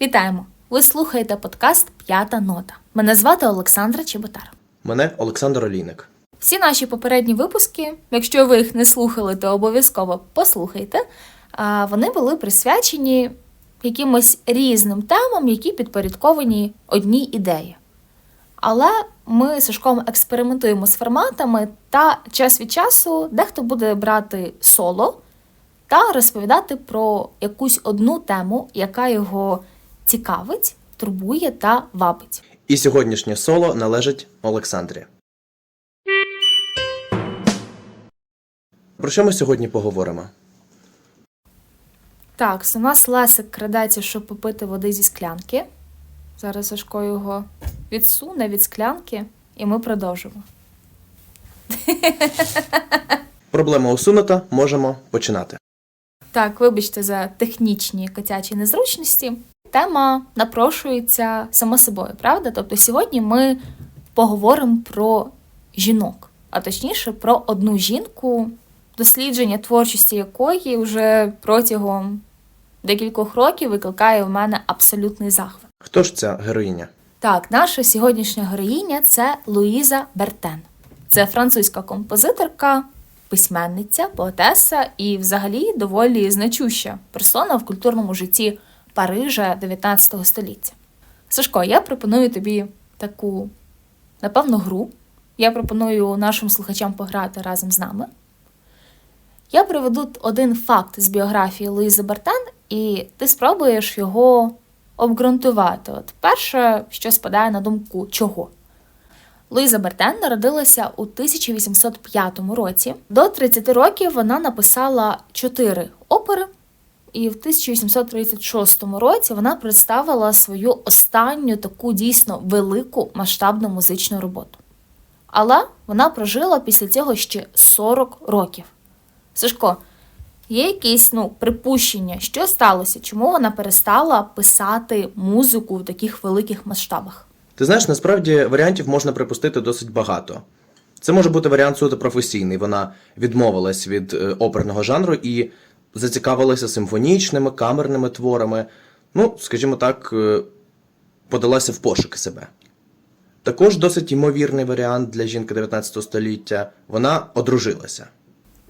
Вітаємо! Ви слухаєте подкаст П'ята нота. Мене звати Олександра Чеботар. Мене Олександр Олійник. Всі наші попередні випуски, якщо ви їх не слухали, то обов'язково послухайте. Вони були присвячені якимось різним темам, які підпорядковані одній ідеї. Але ми з Сашком експериментуємо з форматами, та час від часу дехто буде брати соло та розповідати про якусь одну тему, яка його цікавить, турбує та вабить. І сьогоднішнє соло належить Олександрі. Про що ми сьогодні поговоримо? Так, у нас Лесик крадеться, щоб попити води зі склянки. Зараз Сашко його відсуне від склянки, і ми продовжимо. Проблема усунута, можемо починати. Так, вибачте за технічні котячі незручності. Тема напрошується само собою, правда? Тобто сьогодні ми поговоримо про жінок, а точніше про одну жінку, дослідження творчості якої вже протягом декількох років викликає в мене абсолютний захват. Хто ж ця героїня? Так, наша сьогоднішня героїня це Луїза Бертен. Це французька композиторка, письменниця, поетеса і, взагалі, доволі значуща персона в культурному житті Парижа 19 століття. Сашко, я пропоную тобі таку, напевно, гру. Я пропоную нашим слухачам пограти разом з нами. Я приведу один факт з біографії Луїзи Бертен, і ти спробуєш його обґрунтувати. От перше, що спадає на думку, чого. Луїза Бертен народилася у 1805 році. До 30 років вона написала чотири опери, і в 1836 році вона представила свою останню таку дійсно велику масштабну музичну роботу. Але вона прожила після цього ще 40 років. Сашко, є якісь ну, припущення, що сталося, чому вона перестала писати музику в таких великих масштабах? Ти знаєш, насправді варіантів можна припустити досить багато. Це може бути варіант суто професійний. Вона відмовилась від е, оперного жанру і зацікавилася симфонічними, камерними творами. Ну, скажімо так, е, подалася в пошуки себе. Також досить ймовірний варіант для жінки 19 століття. Вона одружилася.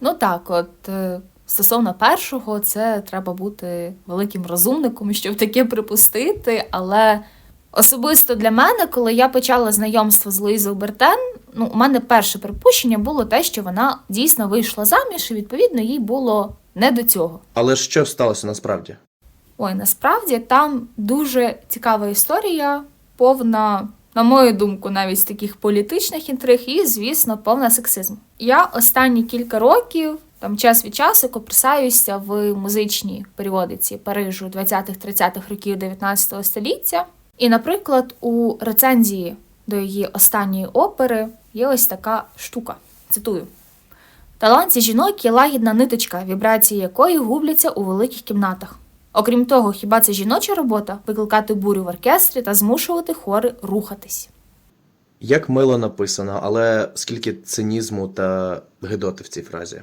Ну так, от е, стосовно першого, це треба бути великим розумником, щоб таке припустити. Але особисто для мене, коли я почала знайомство з Луїзою Бертен, ну, у мене перше припущення було те, що вона дійсно вийшла заміж, і відповідно їй було не до цього. Але що сталося насправді? Ой, насправді там дуже цікава історія, повна, на мою думку, навіть таких політичних інтриг, і, звісно, повна сексизму. Я останні кілька років, там час від часу, копирсаюся в музичній періодиці Парижу 20-30-х років 19 століття. І, наприклад, у рецензії до її останньої опери є ось така штука. Цитую. Таланті жінок є лагідна ниточка, вібрації якої губляться у великих кімнатах. Окрім того, хіба це жіноча робота викликати бурю в оркестрі та змушувати хори рухатись? Як мило написано, але скільки цинізму та гидоти в цій фразі.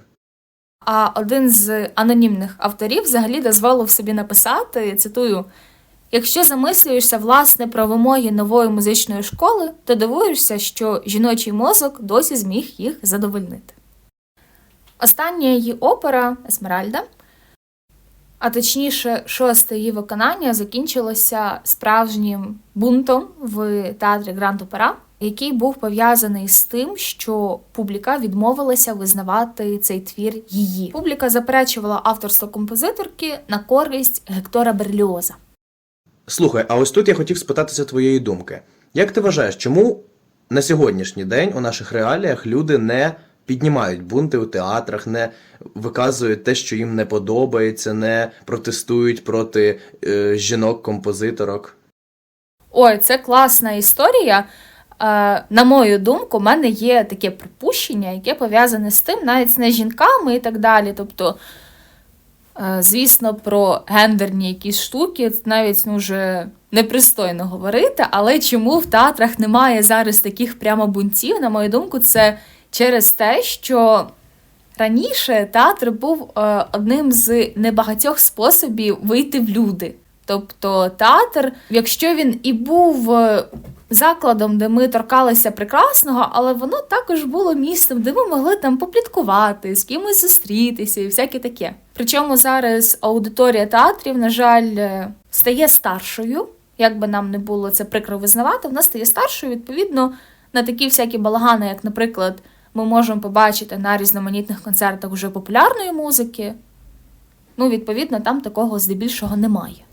А один з анонімних авторів взагалі дозволив собі написати, цитую: якщо замислюєшся власне про вимоги нової музичної школи, то дивуєшся, що жіночий мозок досі зміг їх задовольнити. Остання її опера Есмеральда, а точніше, шосте її виконання закінчилося справжнім бунтом в театрі Гранд Опера, який був пов'язаний з тим, що публіка відмовилася визнавати цей твір її. Публіка заперечувала авторство композиторки на користь Гектора Берліоза. Слухай, а ось тут я хотів спитатися твоєї думки. Як ти вважаєш, чому на сьогоднішній день у наших реаліях люди не піднімають бунти у театрах, не виказують те, що їм не подобається, не протестують проти е, жінок-композиторок? Ой, це класна історія. Е, на мою думку, в мене є таке припущення, яке пов'язане з тим, навіть не з жінками і так далі. Тобто, звісно, про гендерні якісь штуки навіть ну, вже непристойно говорити, але чому в театрах немає зараз таких прямо бунтів, на мою думку, це через те, що раніше театр був е, одним з небагатьох способів вийти в люди. Тобто театр, якщо він і був е, закладом, де ми торкалися прекрасного, але воно також було місцем, де ми могли там попліткувати, з кимось зустрітися і всяке таке. Причому зараз аудиторія театрів, на жаль, е, стає старшою. Як би нам не було це прикро визнавати, вона стає старшою, відповідно, на такі всякі балагани, як, наприклад, ми можемо побачити на різноманітних концертах уже популярної музики. Ну, відповідно, там такого здебільшого немає.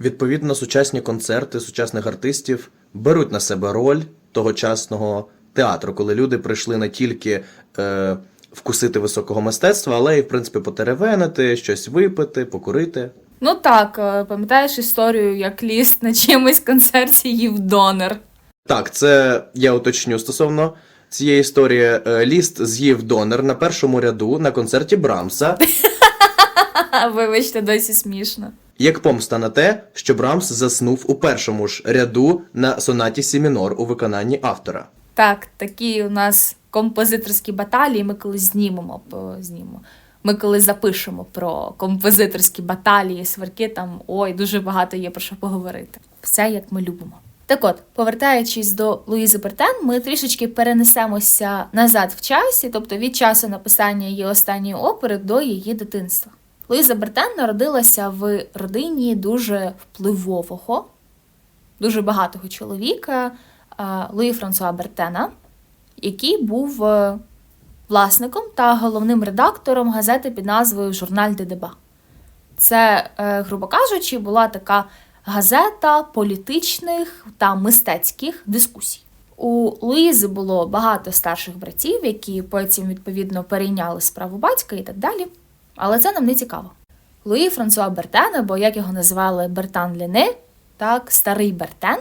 Відповідно, сучасні концерти сучасних артистів беруть на себе роль тогочасного театру, коли люди прийшли не тільки е, вкусити високого мистецтва, але й, в принципі, потеревенити, щось випити, покурити. Ну так, е, пам'ятаєш історію, як ліс на чимось концерті їв донор. Так, це я уточню стосовно цієї історії. Е, Ліст з'їв донор на першому ряду на концерті Брамса, Вибачте, досі смішно. Як помста на те, що Брамс заснув у першому ж ряду на сонаті Сі мінор у виконанні автора. Так, такі у нас композиторські баталії. Ми коли знімемо, знімемо. Ми коли запишемо про композиторські баталії, сварки, там ой, дуже багато є про що поговорити. Все як ми любимо. Так от, повертаючись до Луїзи Бертен, ми трішечки перенесемося назад в часі, тобто від часу написання її останньої опери до її дитинства. Луїза Бертен народилася в родині дуже впливового, дуже багатого чоловіка е, Луї Франсуа Бертена, який був е, власником та головним редактором газети під назвою Журналь де Деба. Це, е, грубо кажучи, була така газета політичних та мистецьких дискусій. У Луїзи було багато старших братів, які потім відповідно перейняли справу батька і так далі. Але це нам не цікаво. Луї Франсуа Бертен, або як його називали Бертан Лене, так, старий Бертен,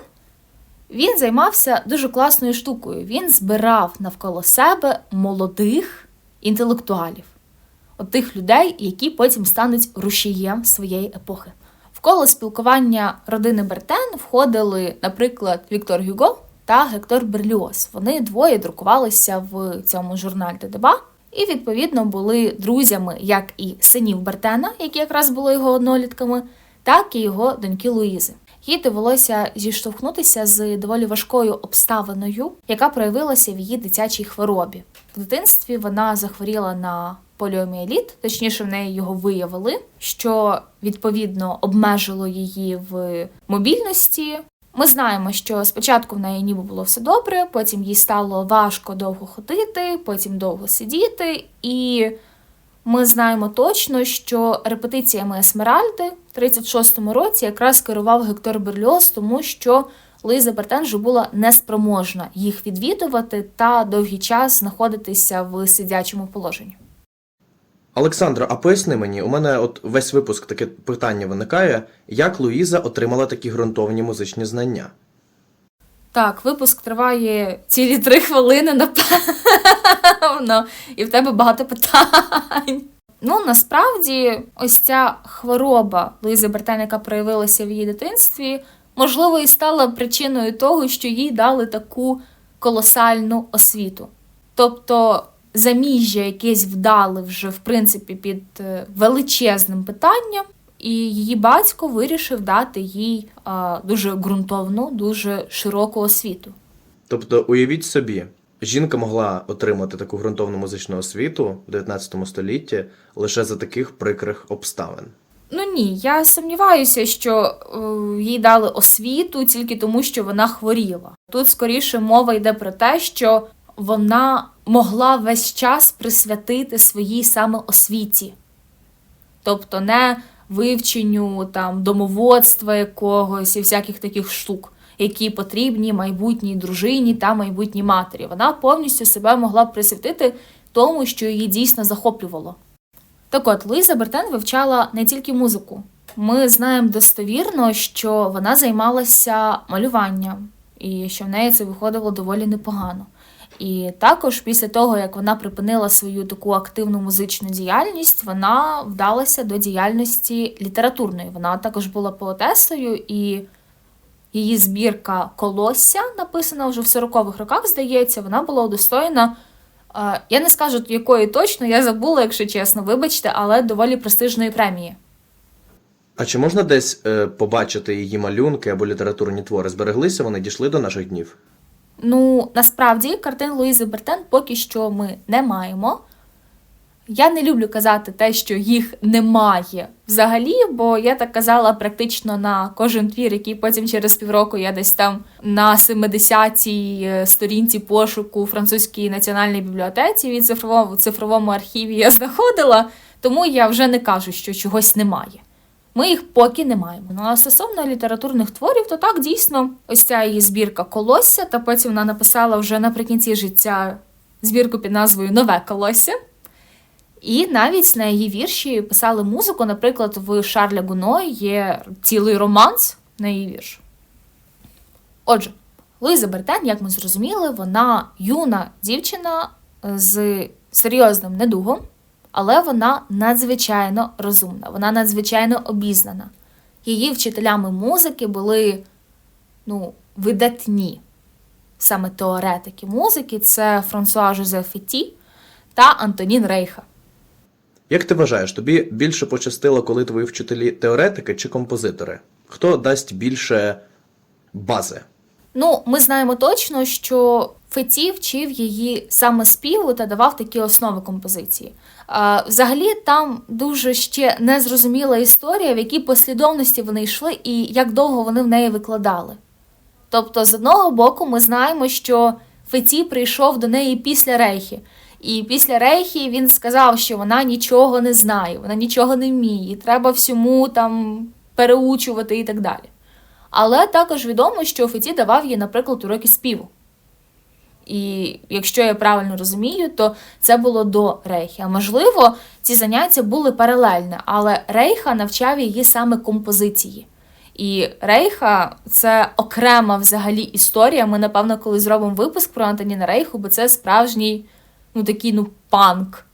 він займався дуже класною штукою. Він збирав навколо себе молодих інтелектуалів, от тих людей, які потім стануть рушієм своєї епохи. В коло спілкування родини Бертен входили, наприклад, Віктор Гюго та Гектор Берліоз. Вони двоє друкувалися в цьому журналі Деба і, відповідно, були друзями як і синів Бертена, які якраз були його однолітками, так і його доньки Луїзи. Їй довелося зіштовхнутися з доволі важкою обставиною, яка проявилася в її дитячій хворобі. В дитинстві вона захворіла на поліоміеліт, точніше, в неї його виявили, що відповідно обмежило її в мобільності. Ми знаємо, що спочатку в неї ніби було все добре, потім їй стало важко довго ходити, потім довго сидіти, і ми знаємо точно, що репетиціями Есмеральди в 36-му році якраз керував Гектор Берліоз, тому що Луїза Бертен вже була неспроможна їх відвідувати та довгий час знаходитися в сидячому положенні. Олександро, а поясни мені, у мене от весь випуск таке питання виникає, як Луїза отримала такі ґрунтовні музичні знання? Так, випуск триває цілі три хвилини, напевно, і в тебе багато питань. Ну, насправді, ось ця хвороба Луїзи Бертен, яка проявилася в її дитинстві, можливо, і стала причиною того, що їй дали таку колосальну освіту. Тобто, заміжжя якесь вдали вже, в принципі, під е, величезним питанням, і її батько вирішив дати їй дуже ґрунтовну, дуже широку освіту. Тобто, уявіть собі, жінка могла отримати таку ґрунтовну музичну освіту в 19 столітті лише за таких прикрих обставин. Ну ні, я сумніваюся, що е, їй дали освіту тільки тому, що вона хворіла. Тут скоріше мова йде про те, що вона могла весь час присвятити своїй саме освіті, тобто не вивченню там домоводства якогось і всяких таких штук, які потрібні майбутній дружині та майбутній матері. Вона повністю себе могла присвятити тому, що її дійсно захоплювало. Так от, Луїза Бертен вивчала не тільки музику. Ми знаємо достовірно, що вона займалася малюванням, і що в неї це виходило доволі непогано. І також після того, як вона припинила свою таку активну музичну діяльність, вона вдалася до діяльності літературної. Вона також була поетесою, і її збірка Колосся, написана вже в 40-х роках, здається, вона була удостоєна. е, Я не скажу якої точно, я забула, якщо чесно, вибачте, але доволі престижної премії. А чи можна десь е, побачити її малюнки або літературні твори? Збереглися вони, дійшли до наших днів? Ну, насправді, картин Луїзи Бертен поки що ми не маємо. Я не люблю казати те, що їх немає взагалі, бо я так казала практично на кожен твір, який потім через півроку я десь там на 70-й е, сторінці пошуку французькій національній бібліотеці від цифровому цифровому архіві я знаходила, тому я вже не кажу, що чогось немає. Ми їх поки не маємо. Ну а стосовно літературних творів, то так дійсно ось ця її збірка колосся, та потім вона написала вже наприкінці життя збірку під назвою Нове колосся. І навіть на її вірші писали музику. Наприклад, в Шарля Гуно є цілий романс на її вірш. Отже, Луїза Бертен, як ми зрозуміли, вона юна дівчина з серйозним недугом, але вона надзвичайно розумна, вона надзвичайно обізнана. Її вчителями музики були ну, видатні саме теоретики музики це Франсуа Жозеф Феті та Антонін Рейха. Як ти вважаєш, тобі більше пощастило, коли твої вчителі теоретики чи композитори? Хто дасть більше бази? Ну, ми знаємо точно, що Феті вчив її саме співу та давав такі основи композиції. Взагалі, там дуже ще незрозуміла історія, в якій послідовності вони йшли і як довго вони в неї викладали. Тобто, з одного боку, ми знаємо, що Феті прийшов до неї після рейхи. І після рейхи він сказав, що вона нічого не знає, вона нічого не вміє, треба всьому там переучувати і так далі. Але також відомо, що Феті давав їй, наприклад, уроки співу. І якщо я правильно розумію, то це було до Рейхи. Можливо, ці заняття були паралельні, але Рейха навчав її саме композиції. І Рейха це окрема взагалі історія. Ми, напевно, коли зробимо випуск про Антоніна Рейху, бо це справжній, ну такий ну панк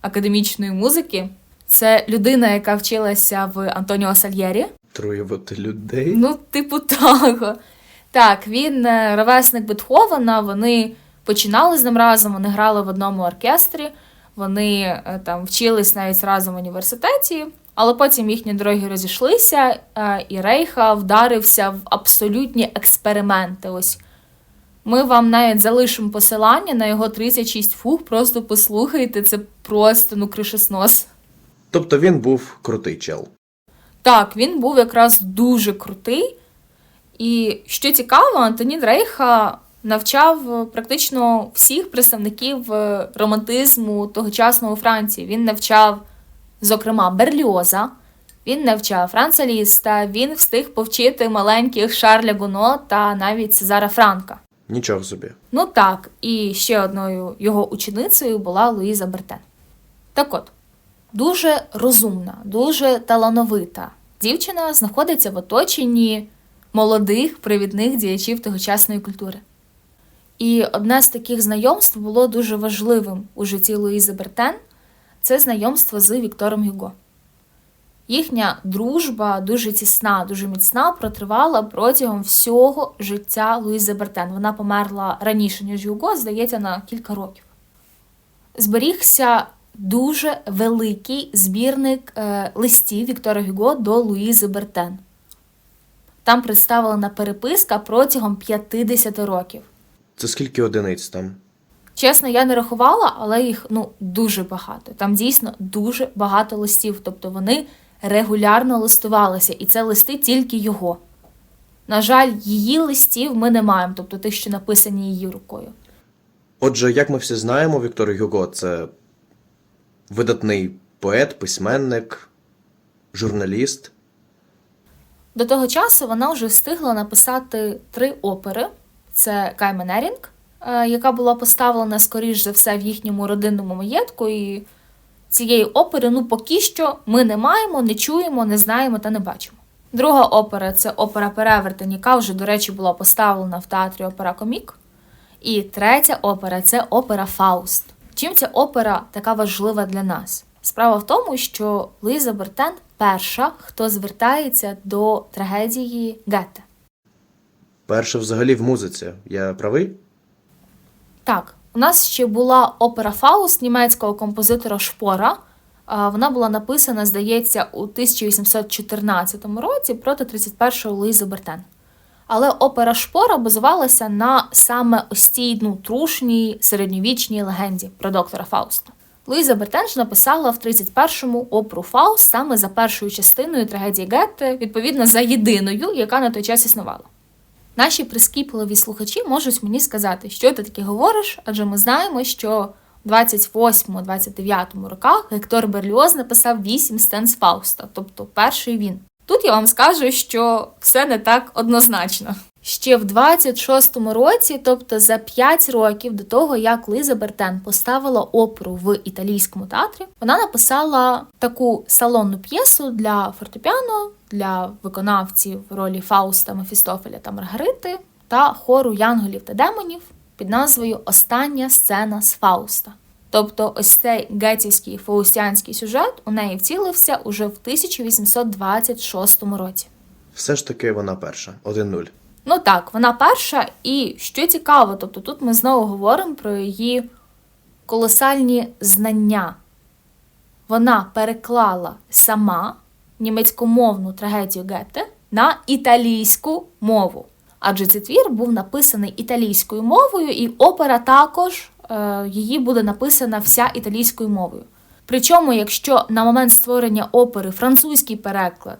академічної музики. Це людина, яка вчилася в Антоніо Сальєрі. Труювати людей? Ну, типу того. Так, він е, ровесник Бетховена, вони починали з ним разом, вони грали в одному оркестрі, вони е, там вчились навіть разом в університеті, але потім їхні дороги розійшлися, е, і Рейха вдарився в абсолютні експерименти. Ось ми вам навіть залишимо посилання на його 36 фуг, просто послухайте, це просто ну кришеснос. Тобто він був крутий чел. Так, він був якраз дуже крутий. І що цікаво, Антонін Рейха навчав практично всіх представників е, романтизму тогочасного Франції. Він навчав, зокрема, Берліоза, він навчав Франца Ліста, він встиг повчити маленьких Шарля Гуно та навіть Цезара Франка. Нічого собі. Ну так, і ще одною його ученицею була Луїза Бертен. Так от, дуже розумна, дуже талановита дівчина знаходиться в оточенні молодих привідних діячів тогочасної культури. І одне з таких знайомств було дуже важливим у житті Луїзи Бертен це знайомство з Віктором Гюго. Їхня дружба дуже тісна, дуже міцна, протривала протягом всього життя Луїзи Бертен. Вона померла раніше, ніж Гюго, здається, на кілька років. Зберігся дуже великий збірник е, листів Віктора Гюго до Луїзи Бертен. Там представлена переписка протягом 50 років. Це скільки одиниць там? Чесно, я не рахувала, але їх ну дуже багато. Там дійсно дуже багато листів. Тобто вони регулярно листувалися, і це листи тільки його. На жаль, її листів ми не маємо, тобто тих, що написані її рукою. Отже, як ми всі знаємо, Віктор Гюго це видатний поет, письменник, журналіст. До того часу вона вже встигла написати три опери: це Каймен Ерінг, е, яка була поставлена, скоріш за все, в їхньому родинному маєтку. І цієї опери, ну, поки що ми не маємо, не чуємо, не знаємо та не бачимо. Друга опера це опера Перевертень, яка вже, до речі, була поставлена в театрі Опера Комік. І третя опера це опера Фауст. Чим ця опера така важлива для нас? Справа в тому, що Луїза Бертен перша, хто звертається до трагедії Гетте. Перше взагалі в музиці. Я правий? Так, у нас ще була опера Фауст німецького композитора Шпора. Вона була написана, здається, у 1814 році проти 31-го Луїзи Бертен. Але опера Шпора базувалася на саме ось цій ну, трушній середньовічній легенді про доктора Фауста. Луїза Бертен ж написала в 31-му оперу Фауст саме за першою частиною трагедії Гетте, відповідно за єдиною, яка на той час існувала. Наші прискіпливі слухачі можуть мені сказати, що ти таке говориш, адже ми знаємо, що в 28-29 роках Гектор Берліоз написав 8 сцен з Фауста, тобто перший він. Тут я вам скажу, що все не так однозначно. Ще в 26-му році, тобто за 5 років до того, як Лиза Бертен поставила оперу в італійському театрі, вона написала таку салонну п'єсу для фортепіано, для виконавців ролі Фауста, Мефістофеля та Маргарити та хору янголів та демонів під назвою Остання сцена з Фауста. Тобто, ось цей гетівський фаустіанський сюжет у неї вцілився уже в 1826 році. Все ж таки вона перша. 1-0. Ну так, вона перша, і що цікаво, тобто тут ми знову говоримо про її колосальні знання. Вона переклала сама німецькомовну трагедію Гетте на італійську мову. Адже цей твір був написаний італійською мовою, і опера також її буде написана вся італійською мовою. Причому, якщо на момент створення опери французький переклад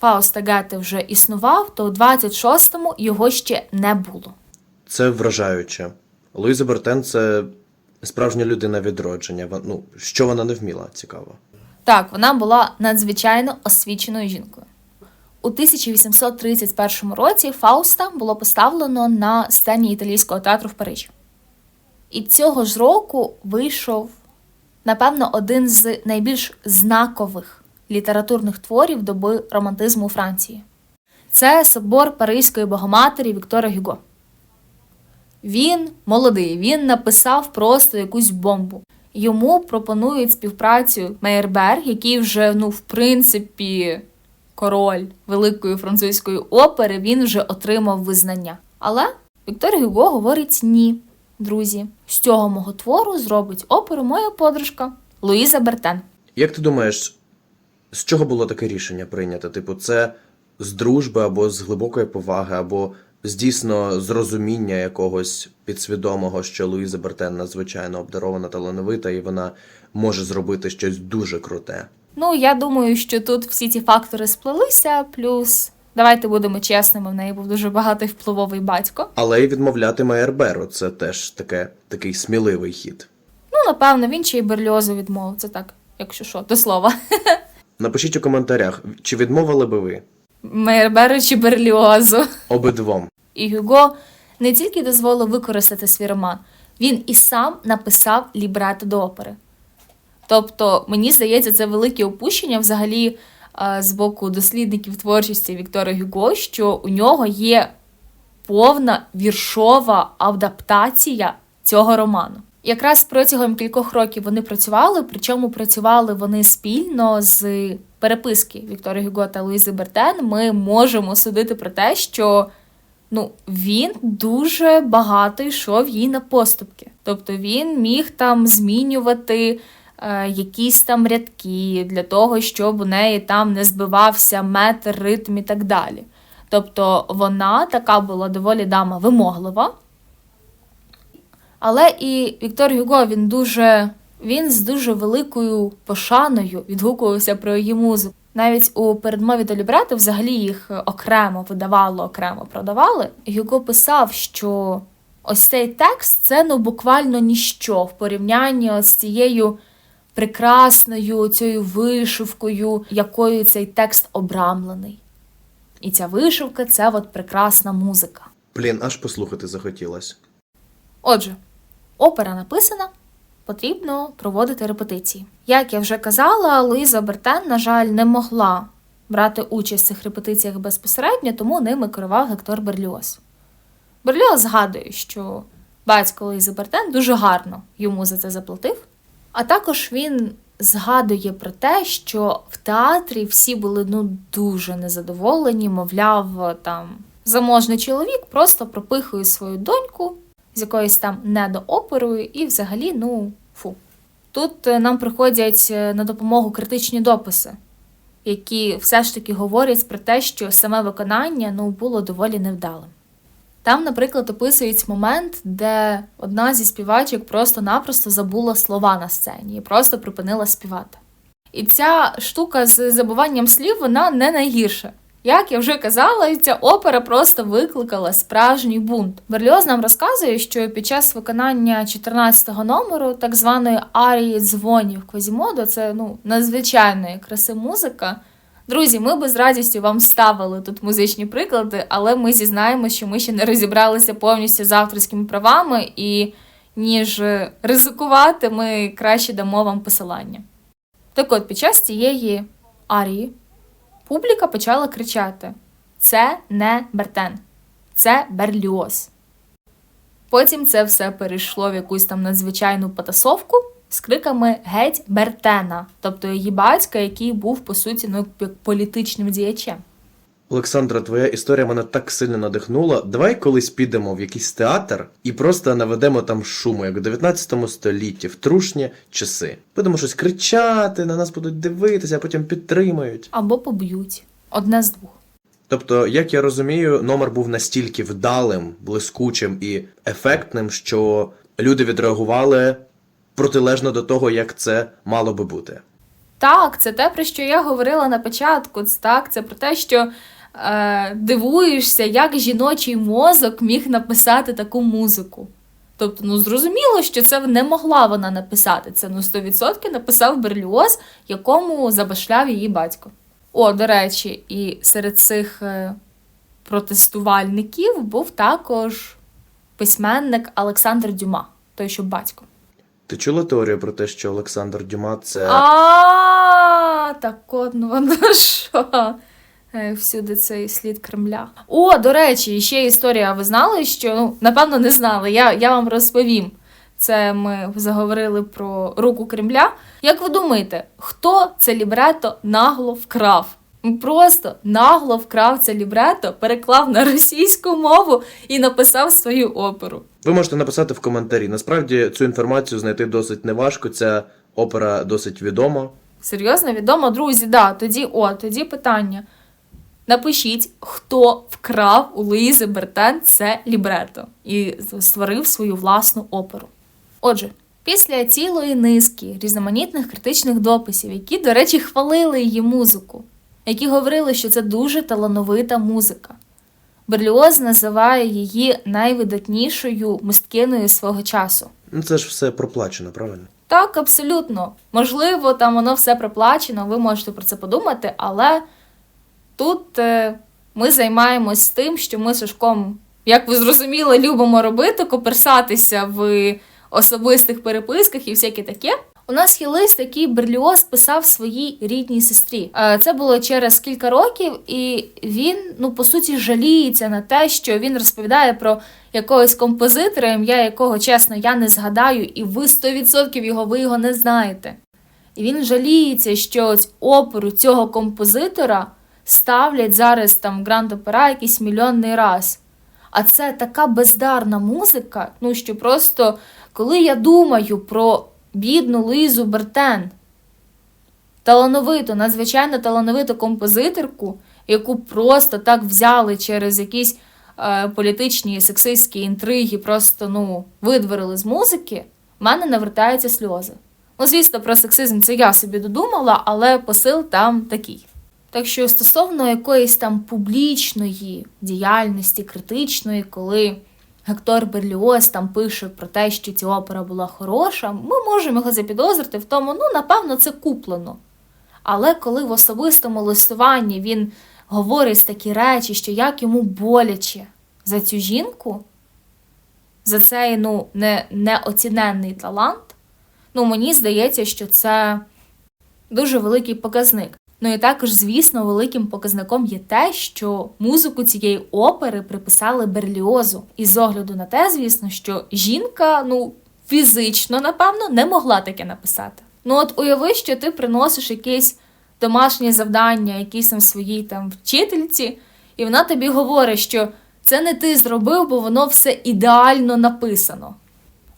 Фауста Гетте вже існував, то у 26-му його ще не було. Це вражаюче. Луїза Бертен це справжня людина відродження. Ну, що вона не вміла, цікаво. Так, вона була надзвичайно освіченою жінкою. У 1831 році Фауста було поставлено на сцені італійського театру в Парижі. І цього ж року вийшов, напевно, один з найбільш знакових літературних творів доби романтизму у Франції. Це собор Паризької богоматері Віктора Гюго. Він молодий, він написав просто якусь бомбу. Йому пропонують співпрацю Мейерберг, який вже, ну, в принципі, король великої французької опери, він вже отримав визнання. Але Віктор Гюго говорить ні, друзі. З цього мого твору зробить оперу моя подружка Луїза Бертен. Як ти думаєш, з чого було таке рішення прийнято? Типу, це з дружби або з глибокої поваги, або з дійсно зрозуміння якогось підсвідомого, що Луїза Бертен надзвичайно обдарована талановита, і вона може зробити щось дуже круте. Ну, я думаю, що тут всі ці фактори сплелися, плюс. Давайте будемо чесними, в неї був дуже багатий впливовий батько. Але й відмовляти Майерберу це теж таке, такий сміливий хід. Ну, напевно, він ще й Берліозу відмовив. Це так, якщо що, до слова. Напишіть у коментарях, чи відмовили би ви Мейерберу чи Берліозу. обидвом. І Гюго не тільки дозволив використати свій роман, він і сам написав лібрето до опери. Тобто, мені здається, це велике опущення взагалі з боку дослідників творчості Віктора Гюго, що у нього є повна віршова адаптація цього роману. Якраз протягом кількох років вони працювали, причому працювали вони спільно з переписки Віктора Гюго та Луїзи Бертен. Ми можемо судити про те, що ну, він дуже багато йшов їй на поступки. Тобто він міг там змінювати е, якісь там рядки для того, щоб у неї там не збивався метр, ритм і так далі. Тобто вона така була доволі дама вимоглива. Але і Віктор Гюго він дуже він з дуже великою пошаною відгукувався про її музику. Навіть у передмові до лібрету взагалі їх окремо видавало, окремо продавали. Гюго писав, що ось цей текст це ну буквально ніщо в порівнянні з цією прекрасною цією вишивкою, якою цей текст обрамлений. І ця вишивка це от прекрасна музика. Блін, аж послухати захотілось. Отже, опера написана, потрібно проводити репетиції. Як я вже казала, Луїза Бертен, на жаль, не могла брати участь в цих репетиціях безпосередньо, тому ними керував Гектор Берліоз. Берліоз згадує, що батько Луїзи Бертен дуже гарно йому за це заплатив. А також він згадує про те, що в театрі всі були ну дуже незадоволені, мовляв, там заможний чоловік просто пропихує свою доньку з якоюсь там недооперою, і взагалі, ну, фу. Тут е, нам приходять е, на допомогу критичні дописи, які все ж таки говорять про те, що саме виконання ну, було доволі невдалим. Там, наприклад, описують момент, де одна зі співачок просто-напросто забула слова на сцені і просто припинила співати. І ця штука з забуванням слів, вона не найгірша. Як я вже казала, ця опера просто викликала справжній бунт. Берліоз нам розказує, що під час виконання 14-го номеру, так званої арії дзвонів Квазімодо, це ну надзвичайної краси музика. Друзі, ми би з радістю вам ставили тут музичні приклади, але ми зізнаємося, що ми ще не розібралися повністю з авторськими правами, і ніж ризикувати, ми краще дамо вам посилання. Так от, під час цієї арії публіка почала кричати: Це не Бертен, це Берліоз. Потім це все перейшло в якусь там надзвичайну потасовку з криками Геть Бертена, тобто її батька, який був по суті ну, політичним діячем. Олександра, твоя історія мене так сильно надихнула. Давай колись підемо в якийсь театр і просто наведемо там шуму, як у 19 столітті, в трушні часи. Будемо щось кричати, на нас будуть дивитися, а потім підтримають. Або поб'ють одне з двох. Тобто, як я розумію, номер був настільки вдалим, блискучим і ефектним, що люди відреагували протилежно до того, як це мало би бути. Так, це те, про що я говорила на початку. Це так, це про те, що е, дивуєшся, як жіночий мозок міг написати таку музику. Тобто, ну зрозуміло, що це не могла вона написати. Це ну 100% написав Берліоз, якому забашляв її батько. О, до речі, і серед цих е, протестувальників був також письменник Олександр Дюма, той, що батько. Ти чула теорію про те, що Олександр Дюма це. А, так от, ну воно що? Е, Всюди цей слід Кремля. О, до речі, ще історія. Ви знали, що ну, напевно не знали. Я, я вам розповім. Це ми заговорили про руку Кремля. Як ви думаєте, хто це лібрето нагло вкрав? Просто нагло вкрав це лібрето, переклав на російську мову і написав свою оперу. Ви можете написати в коментарі. Насправді цю інформацію знайти досить неважко. Ця опера досить відома. Серйозно відомо, друзі, да, тоді о, тоді питання. Напишіть, хто вкрав у Луїзи Бертен це лібрето і створив свою власну оперу. Отже, після цілої низки різноманітних критичних дописів, які, до речі, хвалили її музику, які говорили, що це дуже талановита музика. Берліоз називає її найвидатнішою мисткиною свого часу. Ну це ж все проплачено, правильно? Так, абсолютно. Можливо, там воно все проплачено, ви можете про це подумати, але тут е, ми займаємось тим, що ми з Сашком, як ви зрозуміли, любимо робити, коперсатися в особистих переписках і всяке таке. У нас є лист, який Берліоз писав своїй рідній сестрі. Е, Це було через кілька років, і він, ну по суті, жаліється на те, що він розповідає про якогось композитора, ім'я якого, чесно, я не згадаю, і ви 100% його ви його не знаєте. І він жаліється, що ось оперу цього композитора ставлять зараз там Гранд Опера якийсь мільйонний раз. А це така бездарна музика, ну що просто коли я думаю про бідну Луїзу Бертен, талановиту, надзвичайно талановиту композиторку, яку просто так взяли через якісь е, політичні сексистські інтриги, просто ну, видворили з музики, в мене навертаються сльози. Ну, звісно, про сексизм це я собі додумала, але посил там такий. Так що стосовно якоїсь там публічної діяльності, критичної, коли Гектор Берліоз там пише про те, що ця опера була хороша, ми можемо його запідозрити в тому, ну, напевно, це куплено. Але коли в особистому листуванні він говорить такі речі, що як йому боляче за цю жінку, за цей ну, не, неоціненний талант, ну, мені здається, що це дуже великий показник. Ну і також, звісно, великим показником є те, що музику цієї опери приписали Берліозу. І з огляду на те, звісно, що жінка, ну, фізично, напевно, не могла таке написати. Ну, от уяви, що ти приносиш якесь домашнє завдання, якійсь там своїй там вчительці, і вона тобі говорить, що це не ти зробив, бо воно все ідеально написано.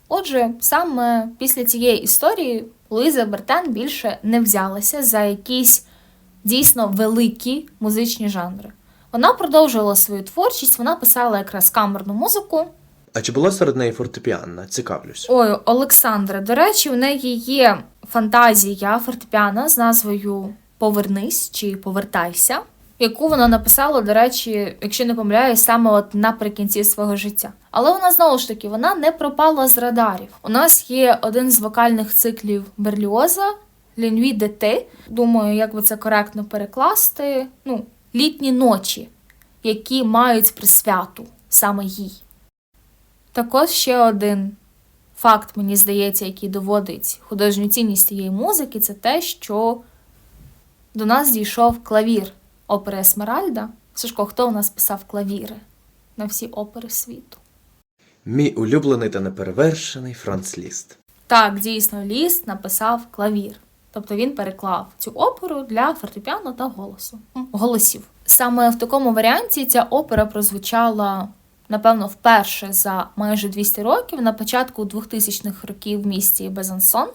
Отже, саме після цієї історії Луїза Бертен більше не взялася за якісь дійсно великі музичні жанри. Вона продовжувала свою творчість, вона писала якраз камерну музику. А чи була серед неї фортепіанна? Цікавлюсь. Ой, Олександра, до речі, у неї є фантазія фортепіано з назвою Повернись чи Повертайся, яку вона написала, до речі, якщо не помиляюсь, саме от наприкінці свого життя. Але вона знову ж таки вона не пропала з радарів. У нас є один з вокальних циклів Берліоза Лінві Дети. Думаю, як би це коректно перекласти. Ну, літні ночі, які мають присвяту саме їй. Також ще один факт, мені здається, який доводить художню цінність цієї музики, це те, що до нас дійшов клавір опери Есмеральда. Сашко, хто у нас писав клавіри на всі опери світу? Мій улюблений та неперевершений Франц Ліст. Так, дійсно, Ліст написав клавір. Тобто він переклав цю оперу для фортепіано та голосу. Голосів. Саме в такому варіанті ця опера прозвучала, напевно, вперше за майже 200 років на початку 2000-х років в місті Безансон.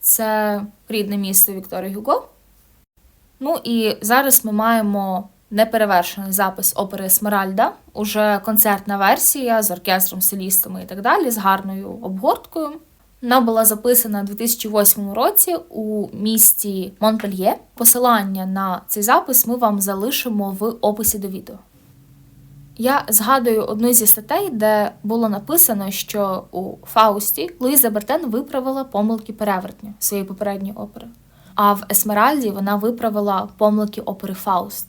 Це рідне місто Віктора Гюго. Ну і зараз ми маємо неперевершений запис опери Есмеральда, уже концертна версія з оркестром, солістами і так далі, з гарною обгорткою. Вона була записана у 2008 році у місті Монпельє. Посилання на цей запис ми вам залишимо в описі до відео. Я згадую одну зі статей, де було написано, що у Фаусті Луїза Бертен виправила помилки перевертня своєї попередньої опери. А в Есмеральді вона виправила помилки опери Фауст.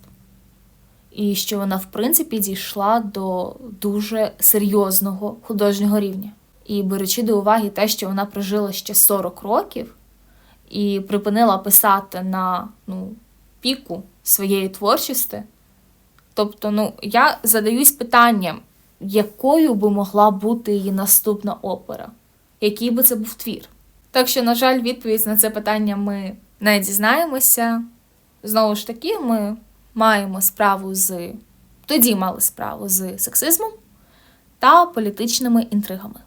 І що вона, в принципі, дійшла до дуже серйозного художнього рівня. І беручи до уваги те, що вона прожила ще 40 років і припинила писати на ну, піку своєї творчості. Тобто, ну, я задаюсь питанням, якою би могла бути її наступна опера, який би це був твір. Так що, на жаль, відповідь на це питання ми не дізнаємося. Знову ж таки, ми маємо справу з тоді мали справу з сексизмом та політичними інтригами.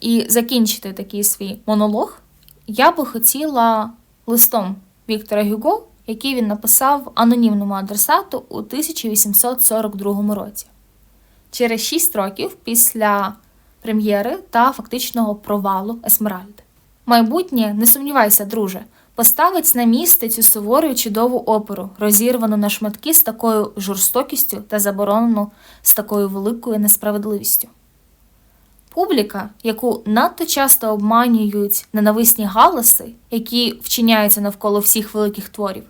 І закінчити такий свій монолог я би хотіла листом Віктора Гюго, який він написав анонімному адресату у 1842 році. Через 6 років після прем'єри та фактичного провалу Есмеральди. Майбутнє, не сумнівайся, друже, поставить на місце цю сувору чудову оперу, розірвану на шматки з такою жорстокістю та заборонену з такою великою несправедливістю. Публіка, яку надто часто обманюють ненависні галаси, які вчиняються навколо всіх великих творів,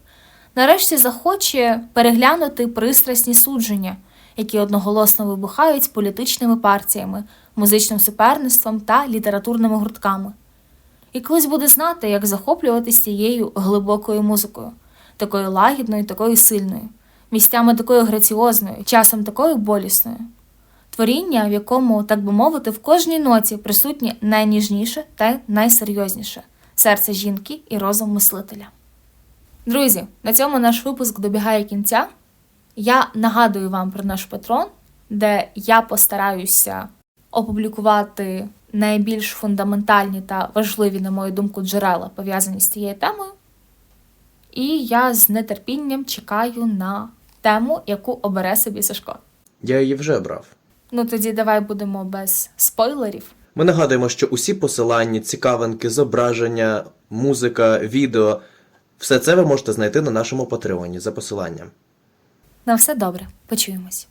нарешті захоче переглянути пристрасні судження, які одноголосно вибухають політичними партіями, музичним суперництвом та літературними гуртками. І колись буде знати, як захоплюватись тією глибокою музикою, такою лагідною, такою сильною, місцями такою граціозною, часом такою болісною. Творіння, в якому, так би мовити, в кожній ноті присутнє найніжніше та найсерйозніше серце жінки і розум мислителя. Друзі, на цьому наш випуск добігає кінця. Я нагадую вам про наш патрон, де я постараюся опублікувати найбільш фундаментальні та важливі, на мою думку, джерела пов'язані з цією темою. І я з нетерпінням чекаю на тему, яку обере собі Сашко. Я її вже брав. Ну тоді давай будемо без спойлерів. Ми нагадуємо, що усі посилання, цікавинки, зображення, музика, відео все це ви можете знайти на нашому патреоні за посиланням. На все добре, почуємось.